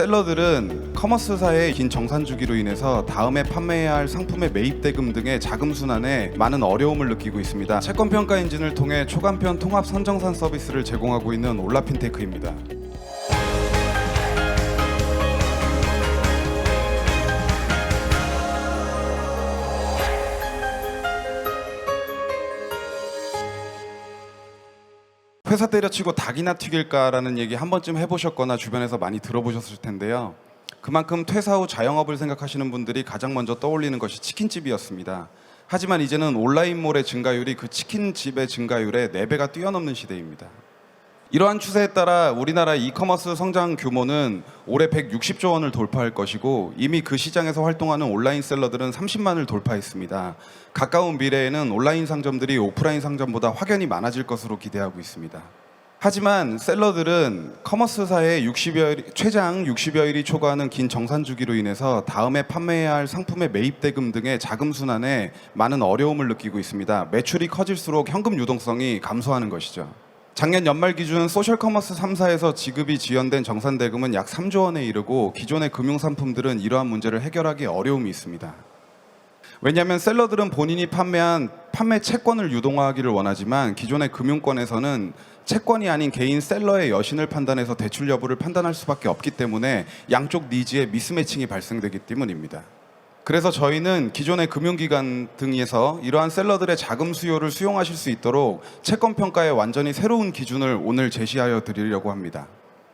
셀러들은 커머스사의 긴 정산 주기로 인해서 다음에 판매해야 할 상품의 매입 대금 등의 자금 순환에 많은 어려움을 느끼고 있습니다. 채권 평가 엔진을 통해 초간편 통합 선정산 서비스를 제공하고 있는 올라핀테크입니다. 회사 때려치고 닭이나 튀길까라는 얘기 한 번쯤 해보셨거나 주변에서 많이 들어보셨을 텐데요. 그만큼 퇴사 후 자영업을 생각하시는 분들이 가장 먼저 떠올리는 것이 치킨집이었습니다. 하지만 이제는 온라인몰의 증가율이 그 치킨집의 증가율의 4배가 뛰어넘는 시대입니다. 이러한 추세에 따라 우리나라 이커머스 성장 규모는 올해 160조 원을 돌파할 것이고 이미 그 시장에서 활동하는 온라인 셀러들은 30만을 돌파했습니다. 가까운 미래에는 온라인 상점들이 오프라인 상점보다 확연히 많아질 것으로 기대하고 있습니다. 하지만 셀러들은 커머스사의 60여일, 최장 60여일이 초과하는 긴 정산 주기로 인해서 다음에 판매해야 할 상품의 매입 대금 등의 자금 순환에 많은 어려움을 느끼고 있습니다. 매출이 커질수록 현금 유동성이 감소하는 것이죠. 작년 연말 기준 소셜 커머스 3사에서 지급이 지연된 정산 대금은 약 3조 원에 이르고 기존의 금융 상품들은 이러한 문제를 해결하기 어려움이 있습니다. 왜냐하면 셀러들은 본인이 판매한 판매 채권을 유동화하기를 원하지만 기존의 금융권에서는 채권이 아닌 개인 셀러의 여신을 판단해서 대출 여부를 판단할 수밖에 없기 때문에 양쪽 니즈의 미스매칭이 발생되기 때문입니다. 그래서 저희는 기존의 금융기관 등에서 이러한 셀러들의 자금 수요를 수용하실 수 있도록 채권 평가의 완전히 새로운 기준을 오늘 제시하여 드리려고 합니다.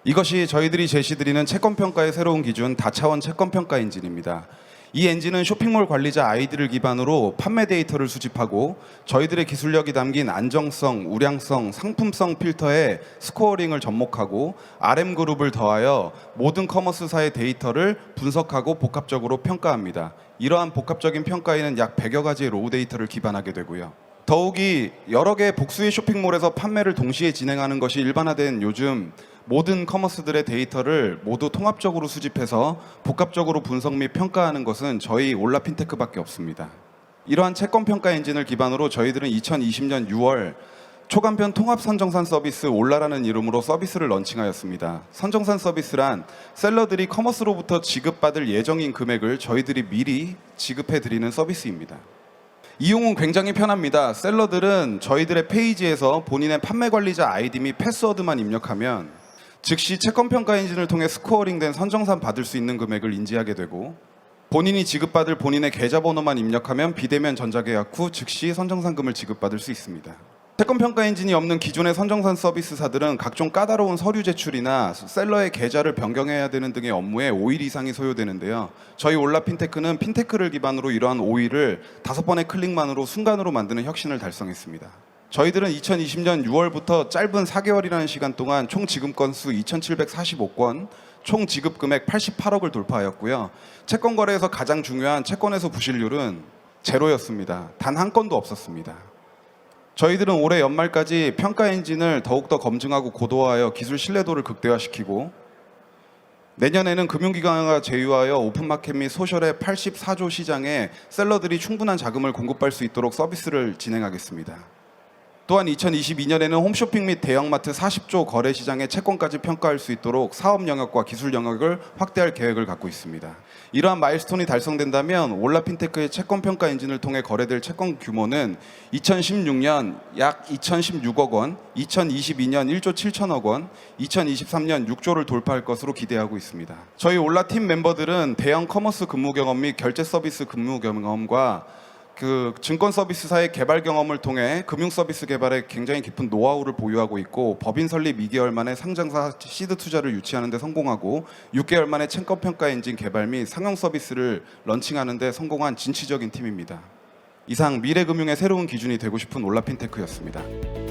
이것이 저희들이 제시드리는 채권 평가의 새로운 기준 다차원 채권 평가 엔진입니다. 이 엔진은 쇼핑몰 관리자 아이디를 기반으로 판매 데이터를 수집하고 저희들의 기술력이 담긴 안정성, 우량성, 상품성 필터에 스코어링을 접목하고 RM 그룹을 더하여 모든 커머스사의 데이터를 분석하고 복합적으로 평가합니다. 이러한 복합적인 평가에는 약 100여 가지의 로우 데이터를 기반하게 되고요. 더욱이 여러 개의 복수의 쇼핑몰에서 판매를 동시에 진행하는 것이 일반화된 요즘 모든 커머스들의 데이터를 모두 통합적으로 수집해서 복합적으로 분석 및 평가하는 것은 저희 올라 핀테크밖에 없습니다. 이러한 채권 평가 엔진을 기반으로 저희들은 2020년 6월 초간편 통합 선정산 서비스 올라라는 이름으로 서비스를 런칭하였습니다. 선정산 서비스란 셀러들이 커머스로부터 지급받을 예정인 금액을 저희들이 미리 지급해 드리는 서비스입니다. 이용은 굉장히 편합니다. 셀러들은 저희들의 페이지에서 본인의 판매 관리자 아이디 및 패스워드만 입력하면 즉시 채권 평가 엔진을 통해 스코어링된 선정산 받을 수 있는 금액을 인지하게 되고 본인이 지급받을 본인의 계좌번호만 입력하면 비대면 전자계약 후 즉시 선정산금을 지급받을 수 있습니다. 채권 평가 엔진이 없는 기존의 선정산 서비스사들은 각종 까다로운 서류 제출이나 셀러의 계좌를 변경해야 되는 등의 업무에 5일 이상이 소요되는데요. 저희 올라 핀테크는 핀테크를 기반으로 이러한 5일을 다섯 번의 클릭만으로 순간으로 만드는 혁신을 달성했습니다. 저희들은 2020년 6월부터 짧은 4개월이라는 시간 동안 총 지급 건수 2,745건, 총 지급 금액 88억을 돌파하였고요. 채권 거래에서 가장 중요한 채권에서 부실률은 제로였습니다. 단 한 건도 없었습니다. 저희들은 올해 연말까지 평가 엔진을 더욱더 검증하고 고도화하여 기술 신뢰도를 극대화시키고 내년에는 금융기관과 제휴하여 오픈마켓 및 소셜의 84조 시장에 셀러들이 충분한 자금을 공급할 수 있도록 서비스를 진행하겠습니다. 또한 2022년에는 홈쇼핑 및 대형마트 40조 거래 시장의 채권까지 평가할 수 있도록 사업 영역과 기술 영역을 확대할 계획을 갖고 있습니다. 이러한 마일스톤이 달성된다면 올라 핀테크의 채권 평가 엔진을 통해 거래될 채권 규모는 2016년 약 2016억 원, 2022년 1조 7천억 원, 2023년 6조를 돌파할 것으로 기대하고 있습니다. 저희 올라 팀 멤버들은 대형 커머스 근무 경험 및 결제 서비스 근무 경험과 그 증권 서비스사의 개발 경험을 통해 금융 서비스 개발에 굉장히 깊은 노하우를 보유하고 있고 법인 설립 2개월 만에 상장사 시드 투자를 유치하는 데 성공하고 6개월 만에 채권 평가 엔진 개발 및 상용 서비스를 런칭하는 데 성공한 진취적인 팀입니다. 이상 미래 금융의 새로운 기준이 되고 싶은 올라핀테크였습니다.